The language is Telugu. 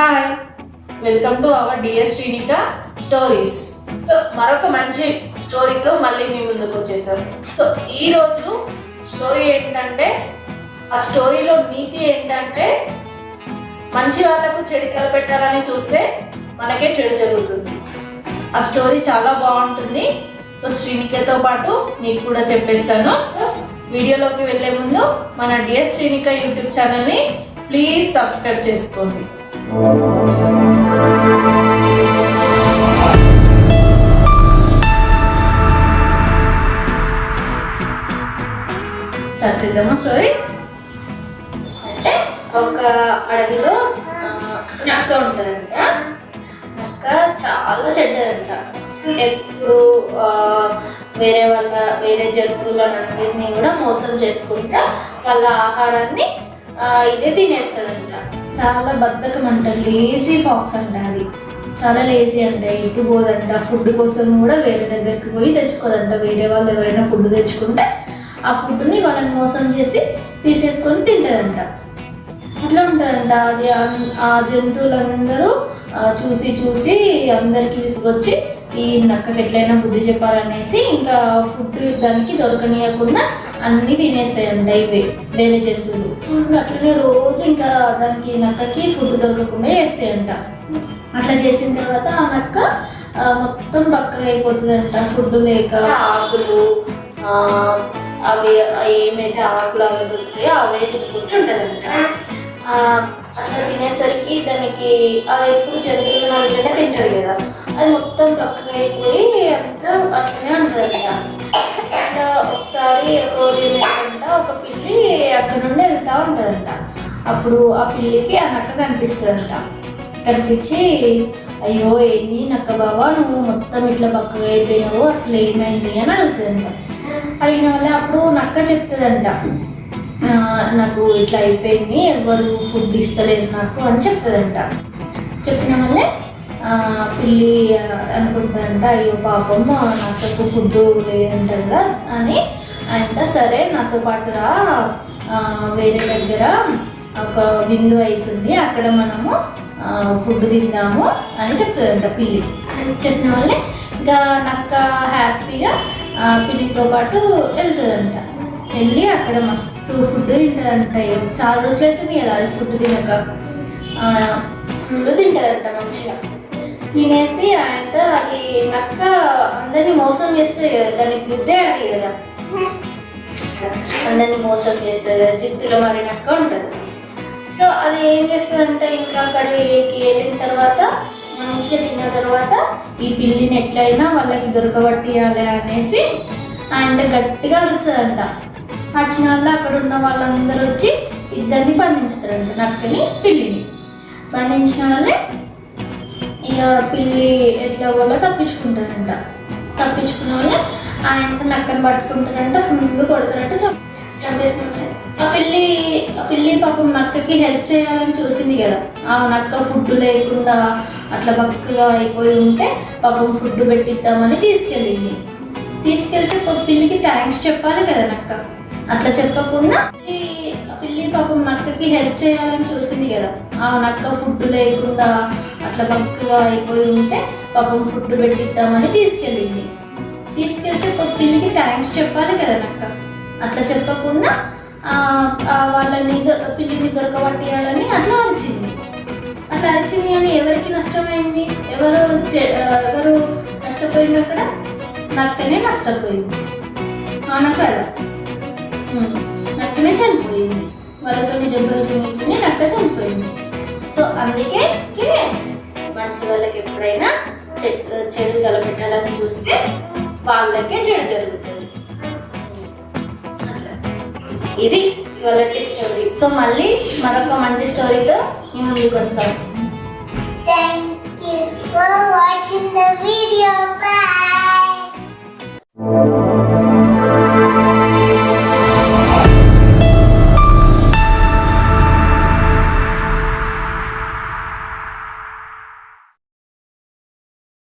Hi welcome to our DS Srinika stories so మరొక మంచి స్టోరీతో మళ్ళీ మీ ముందుకు వచ్చేసాం. సో ఈరోజు స్టోరీ ఏంటంటే ఆ స్టోరీలో నీతి ఏంటంటే మంచి వాళ్ళకు చెడు పెట్టాలని చూస్తే మనకే చెడు జరుగుతుంది. ఆ స్టోరీ చాలా బాగుంటుంది. సో శ్రీనికతో పాటు మీకు కూడా చెప్పేస్తాను. వీడియోలోకి వెళ్ళే ముందు మన డిఎస్ శ్రీనిక యూట్యూబ్ ఛానల్ని ప్లీజ్ సబ్స్క్రైబ్ చేసుకోండి. స్టార్ట్ చేద్దామా? స్టోరీ అంటే ఒక అడవిలో ఆ, నక్క ఉంటుందంట. నక్క చాలా చెడ్డదంట. ఎప్పుడు వేరే వాళ్ళ వేరే జంతువులన్నింటినీ కూడా మోసం చేసుకుంటా వాళ్ళ ఆహారాన్ని ఇదే తినేస్తుందంట. చాలా బద్ధకం అంట లేజీ ఫాక్స్ అంట అది. చాలా లేజీ అంట ఎటు పోదంట ఫుడ్ కోసం కూడా వేరే దగ్గరికి పోయి తెచ్చుకోదంట. వేరే వాళ్ళు ఎవరైనా ఫుడ్ తెచ్చుకుంటే ఆ ఫుడ్ని వాళ్ళని మోసం చేసి తీసేసుకొని తింటదంట. అట్లా ఉంటుందంట. అది ఆ జంతువులందరూ చూసి చూసి అందరికి విసుగొచ్చి ఈ నక్కకి ఎట్లయినా బుద్ధి చెప్పాలనేసి ఇంకా ఫుడ్ దానికి దొరకనియకుండా అన్నీ తినేస్తాయంట ఇవి. వేరే జంతువులు. ఇంకా అట్లనే రోజు ఇంకా దానికి నక్కకి ఫుడ్ దొరకకుండా చేస్తాయంట. అట్లా చేసిన తర్వాత ఆ నక్క మొత్తం బక్కగా అంట ఫుడ్ లేక ఆకులు అవి ఏమైతే ఆకులు అవి వస్తాయో అవే తిప్పుకుంటూ ఉంటుందంట అట్లా తినేసరికి దానికి అది ఎప్పుడు జంతువులు అట్లనే తింటారు కదా. అది మొత్తం పక్కగా అయిపోయి అంతా అట్లనే ఉంటుందంట. అట్లా ఒకసారి ఒక రోజు ఏమైందంట ఒక పిల్లి అక్కడ నుండి వెళ్తా ఉంటుందంట. అప్పుడు ఆ పిల్లికి ఆ నక్క కనిపిస్తుందంట. కనిపించి అయ్యో ఏంది నక్క బాబా నువ్వు మొత్తం ఇట్లా పక్కగా అయిపోయినావు అసలు ఏమైంది? అని అడుగుతుందంట. అడిగిన వాళ్ళే అప్పుడు నక్క చెప్తుందంట నాకు ఇట్లా అయిపోయింది ఎవరు ఫుడ్ ఇస్తలేదు నాకు అని చెప్తుందంట. చెప్పిన వల్లే పిల్లి అనుకుంటుందంట అయ్యో పాపం నాకు ఫుడ్ లేదంట కదా అని. అంత సరే నాతో పాటు రా వేరే దగ్గర ఒక విందు అవుతుంది. అక్కడ మనము ఫుడ్ తిందాము అని చెప్తుందంట పిల్లి. చెప్పిన వాళ్ళే ఇంకా నక్క హ్యాపీగా పిల్లితో పాటు వెళ్తుందంట. వెళ్ళి అక్కడ మస్తు ఫుడ్ తింటుందంట. చాలా రోజులు అవుతుంది కదా అది ఫుడ్ తినక. ఫుడ్ తింటుందంట మంచిగా. తినేసి ఆయనతో అది నక్క అందరినీ మోసం చేస్తుంది కదా. దానికి బుద్ధే అది కదా. అందరిని మోసం చేస్తుంది కదా జిత్తుల నక్క ఉంటుంది. సో అది ఏం చేస్తుందంటే ఇంకా అక్కడ వెళ్ళిన తర్వాత మంచిగా తిన్న తర్వాత ఈ పిల్లిని ఎట్లయినా వాళ్ళకి దొరకబట్టియాలి అనేసి ఆయన గట్టిగా అరుస్తుందంట. వచ్చిన వాళ్ళు అక్కడ ఉన్న వాళ్ళందరూ వచ్చి ఇద్దరిని బంధించుతారంట నక్కని పిల్లిని. బంధించిన వాళ్ళే ఇక పిల్లి ఎట్లా కూడా తప్పించుకుంటారంట. తప్పించుకున్న వాళ్ళే ఆయన నక్కను పట్టుకుంటారంట ఫుల్ కొడుతున్నట్టు చంప- చంపేసుకుంటారు ఆ పిల్లి ఆ పిల్లి పాపం నక్కకి హెల్ప్ చేయాలని చూసింది కదా. ఆ నక్క ఫుడ్ లేకుండా అట్లా బక్కగా అయిపోయి ఉంటే పాపం ఫుడ్ పెట్టిద్దామని తీసుకెళ్ళింది. తీసుకెళ్తే పిల్లికి థ్యాంక్స్ చెప్పాలి కదా నక్క. అట్లా చెప్పకుండా ఆ పిల్లి పాపం నక్కకి హెల్ప్ చేయాలని చూసింది కదా. ఆ నక్క ఫుడ్ లేకుండా అట్లా బక్కగా అయిపోయి ఉంటే పాపం ఫుడ్ పెట్టిద్దామని తీసుకెళ్ళింది. తీసుకెళ్తే ఒక పిల్లికి థ్యాంక్స్ చెప్పాలి కదా నక్క అట్లా చెప్పకుండా వాళ్ళని పిల్లిని దొరకబట్టేయాలని అట్లా అరిచింది. అట్లా అరిచింది అని ఎవరికి నష్టమైంది? ఎవరు చె- ఎవరు నష్టపోయింది అక్కడ నక్కనే నష్టపోయింది. అవునా కదా? నక్కనే చనిపోయింది. వాళ్ళతో దెబ్బలు తిని తిని నక్క చనిపోయింది. సో అందుకే మంచి వాళ్ళకి ఎప్పుడైనా చె- చెడు తలపెట్టాలని చూస్తే వాళ్ళకే చెడు జరుగుతుంది ఇది ఇవాళ స్టోరీ సో మళ్ళీ మరొక మంచి స్టోరీతో మీ ముందుకు వస్తాం Thank you for watching the video. Bye.